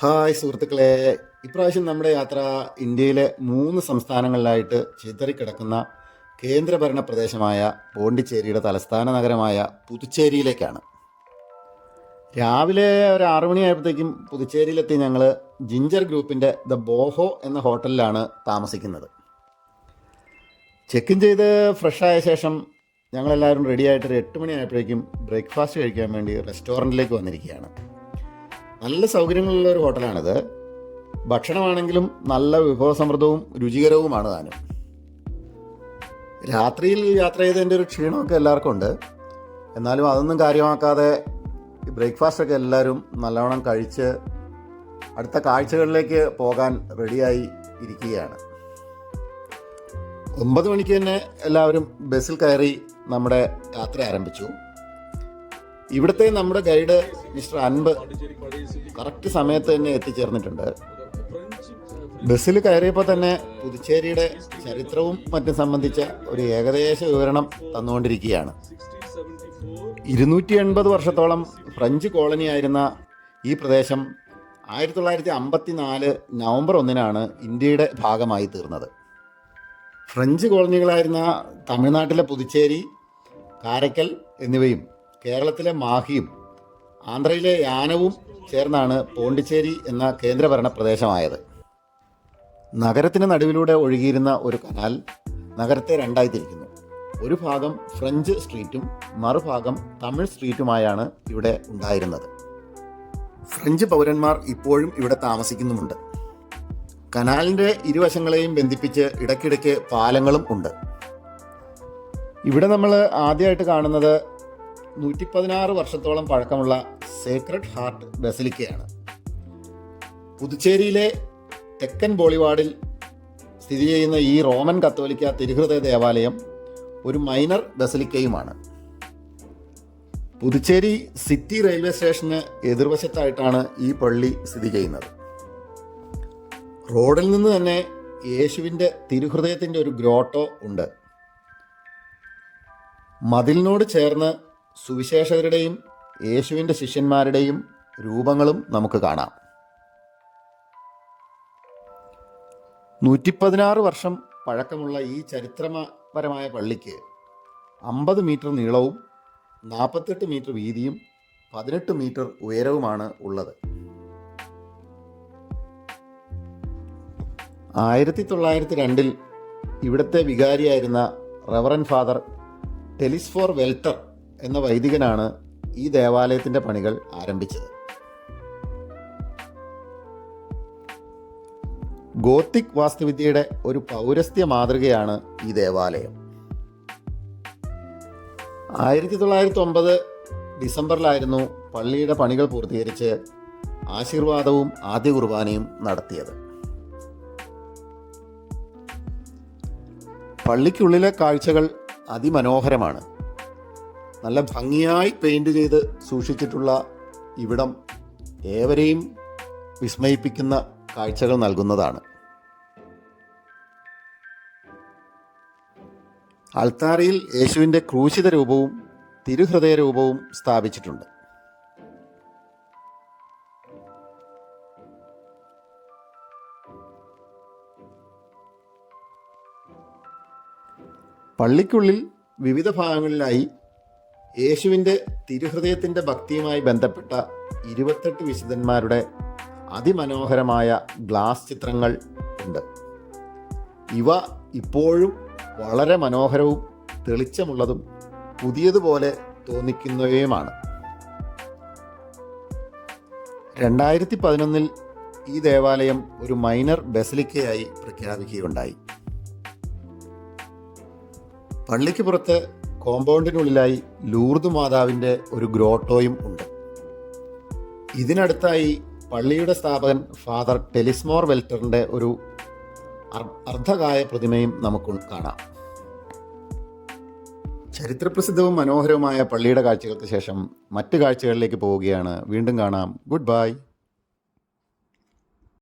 Hi സുഹൃത്തുക്കളെ. ഇപ്രാവശ്യം നമ്മുടെ യാത്ര ഇന്ത്യയിലെ മൂന്ന് സംസ്ഥാനങ്ങളിലായിട്ട് ചിതറിക്കിടക്കുന്ന കേന്ദ്രഭരണ പ്രദേശമായ പോണ്ടിച്ചേരിയുടെ തലസ്ഥാന നഗരമായ പുതുച്ചേരിയിലേക്കാണ്. രാവിലെ ഒരു ആറു മണിയായപ്പോഴത്തേക്കും പുതുച്ചേരിയിലെത്തി ഞങ്ങൾ ജിഞ്ചർ ഗ്രൂപ്പിന്റെ ദ ബോഹോ എന്ന ഹോട്ടലിലാണ് താമസിക്കുന്നത്. ചെക്ക് ഇൻ ചെയ്ത് ഫ്രഷായ ശേഷം ഞങ്ങളെല്ലാവരും റെഡിയായിട്ട് ഒരു എട്ട് മണിയായപ്പോഴേക്കും ബ്രേക്ക്ഫാസ്റ്റ് കഴിക്കാൻ വേണ്ടി റെസ്റ്റോറന്റിലേക്ക് വന്നിരിക്കുകയാണ്. നല്ല സൗകര്യങ്ങളുള്ള ഒരു ഹോട്ടലാണിത്. ഭക്ഷണമാണെങ്കിലും നല്ല വിഭവസമൃദ്ധവും രുചികരവുമാണ് താനും. രാത്രിയിൽ യാത്ര ചെയ്തതിന്റെ ഒരു ക്ഷീണമൊക്കെ എല്ലാവർക്കും ഉണ്ട്. എന്നാലും അതൊന്നും കാര്യമാക്കാതെ ബ്രേക്ക്ഫാസ്റ്റൊക്കെ എല്ലാവരും നല്ലവണ്ണം കഴിച്ച് അടുത്ത കാഴ്ചകളിലേക്ക് പോകാൻ റെഡിയായി ഇരിക്കുകയാണ്. ഒമ്പത് മണിക്ക് തന്നെ എല്ലാവരും ബസ്സിൽ കയറി നമ്മുടെ യാത്ര ആരംഭിച്ചു. ഇവിടുത്തെ നമ്മുടെ ഗൈഡ് മിസ്റ്റർ അൻപ് കറക്റ്റ് സമയത്ത് തന്നെ എത്തിച്ചേർന്നിട്ടുണ്ട്. ബസ്സിൽ കയറിയപ്പോൾ തന്നെ പുതുച്ചേരിയുടെ ചരിത്രവും മറ്റും സംബന്ധിച്ച ഒരു ഏകദേശ വിവരണം തന്നുകൊണ്ടിരിക്കുകയാണ്. ഇരുന്നൂറ്റി എൺപത് വർഷത്തോളം ഫ്രഞ്ച് കോളനി ആയിരുന്ന ഈ പ്രദേശം ആയിരത്തി തൊള്ളായിരത്തി അമ്പത്തി നാല് നവംബർ ഒന്നിനാണ് ഇന്ത്യയുടെ ഭാഗമായി തീർന്നത്. ഫ്രഞ്ച് കോളനികളായിരുന്ന തമിഴ്നാട്ടിലെ പുതുച്ചേരി കാരക്കൽ എന്നിവയും കേരളത്തിലെ മാഹിയും ആന്ധ്രയിലെ യാനവും ചേർന്നാണ് പോണ്ടിച്ചേരി എന്ന കേന്ദ്രഭരണ പ്രദേശമായത്. നഗരത്തിന് നടുവിലൂടെ ഒഴുകിയിരുന്ന ഒരു കനാൽ നഗരത്തെ രണ്ടായി തിരിക്കുന്നു. ഒരു ഭാഗം ഫ്രഞ്ച് സ്ട്രീറ്റും മറുഭാഗം തമിഴ് സ്ട്രീറ്റുമായാണ് ഇവിടെ ഉണ്ടായിരുന്നത്. ഫ്രഞ്ച് പൗരന്മാർ ഇപ്പോഴും ഇവിടെ താമസിക്കുന്നുമുണ്ട്. കനാലിന്റെ ഇരുവശങ്ങളെയും ബന്ധിപ്പിച്ച് ഇടയ്ക്കിടയ്ക്ക് പാലങ്ങളും ഉണ്ട്. ഇവിടെ നമ്മൾ ആദ്യമായിട്ട് കാണുന്നത് നൂറ്റി പതിനാറ് വർഷത്തോളം പഴക്കമുള്ള സേക്രഡ് ഹാർട്ട് ബസിലിക്കയാണ് പുതുച്ചേരിയിലെ തെക്കൻ ബോളിവാർഡിൽ സ്ഥിതി ചെയ്യുന്ന ഈ റോമൻ കത്തോലിക്ക തിരുഹൃദയ ദേവാലയം ഒരു മൈനർ ബസലിക്കയുമാണ് പുതുച്ചേരി സിറ്റി റെയിൽവേ സ്റ്റേഷന് എതിർവശത്തായിട്ടാണ് ഈ പള്ളി സ്ഥിതി ചെയ്യുന്നത്. റോഡിൽ നിന്ന് തന്നെ യേശുവിന്റെ തിരുഹൃദയത്തിന്റെ ഒരു ഗ്രോട്ടോ ഉണ്ട്. മതിലിനോട് ചേർന്ന് സുവിശേഷകരുടെയും യേശുവിന്റെ ശിഷ്യന്മാരുടെയും രൂപങ്ങളും നമുക്ക് കാണാം. നൂറ്റി പതിനാറ് വർഷം പഴക്കമുള്ള ഈ ചരിത്രപരമായ പള്ളിക്ക് അമ്പത് മീറ്റർ നീളവും നാൽപ്പത്തെട്ട് മീറ്റർ വീതിയും പതിനെട്ട് മീറ്റർ ഉയരവുമാണ് ഉള്ളത്. ആയിരത്തി തൊള്ളായിരത്തി രണ്ടിൽ ഇവിടുത്തെ വികാരിയായിരുന്ന റവറൻ ഫാദർ ടെലിസ്ഫോർ വെൽട്ടർ എന്ന വൈദികനാണ് ഈ ദേവാലയത്തിന്റെ പണികൾ ആരംഭിച്ചത്. ഗോത്തിക് വാസ്തുവിദ്യയുടെ ഒരു പൗരസ്ത്യ മാതൃകയാണ് ഈ ദേവാലയം. ആയിരത്തി തൊള്ളായിരത്തി ഒമ്പത് ഡിസംബറിലായിരുന്നു പള്ളിയുടെ പണികൾ പൂർത്തീകരിച്ച് ആശീർവാദവും ആദ്യ കുർബാനയും നടത്തിയത്. പള്ളിക്കുള്ളിലെ കാഴ്ചകൾ അതിമനോഹരമാണ്. നല്ല ഭംഗിയായി പെയിന്റ് ചെയ്ത് സൂക്ഷിച്ചിട്ടുള്ള ഇവിടം ഏവരെയും വിസ്മയിപ്പിക്കുന്ന കാഴ്ചകൾ നൽകുന്നതാണ്. അൾത്താരയിൽ യേശുവിന്റെ ക്രൂശിത രൂപവും തിരുഹൃദയ രൂപവും സ്ഥാപിച്ചിട്ടുണ്ട്. പള്ളിക്കുള്ളിൽ വിവിധ ഭാഗങ്ങളിലായി യേശുവിന്റെ തിരുഹൃദയത്തിന്റെ ഭക്തിയുമായി ബന്ധപ്പെട്ട ഇരുപത്തെട്ട് വിശുദ്ധന്മാരുടെ അതിമനോഹരമായ ഗ്ലാസ് ചിത്രങ്ങൾ ഉണ്ട്. ഇവ ഇപ്പോഴും വളരെ മനോഹരവും തെളിച്ചമുള്ളതും പുതിയതുപോലെ തോന്നിക്കുന്നവയുമാണ്. രണ്ടായിരത്തി പതിനൊന്നിൽ ഈ ദേവാലയം ഒരു മൈനർ ബസലിക്കയായി പ്രഖ്യാപിക്കുകയുണ്ടായി. പള്ളിക്ക് പുറത്ത് കോമ്പൗണ്ടിനുള്ളിലായി ലൂർദ് മാതാവിന്റെ ഒരു ഗ്രോട്ടോയും ഉണ്ട്. ഇതിനടുത്തായി പള്ളിയുടെ സ്ഥാപകൻ ഫാദർ ടെലിസ്മോർ വെൽറ്ററിന്റെ ഒരു അർ- അർദ്ധകായ പ്രതിമയും നമുക്ക് കാണാം. ചരിത്രപ്രസിദ്ധവും മനോഹരവുമായ പള്ളിയുടെ കാഴ്ചകൾക്ക് ശേഷം മറ്റു കാഴ്ചകളിലേക്ക് പോവുകയാണ്. വീണ്ടും കാണാം. Good bye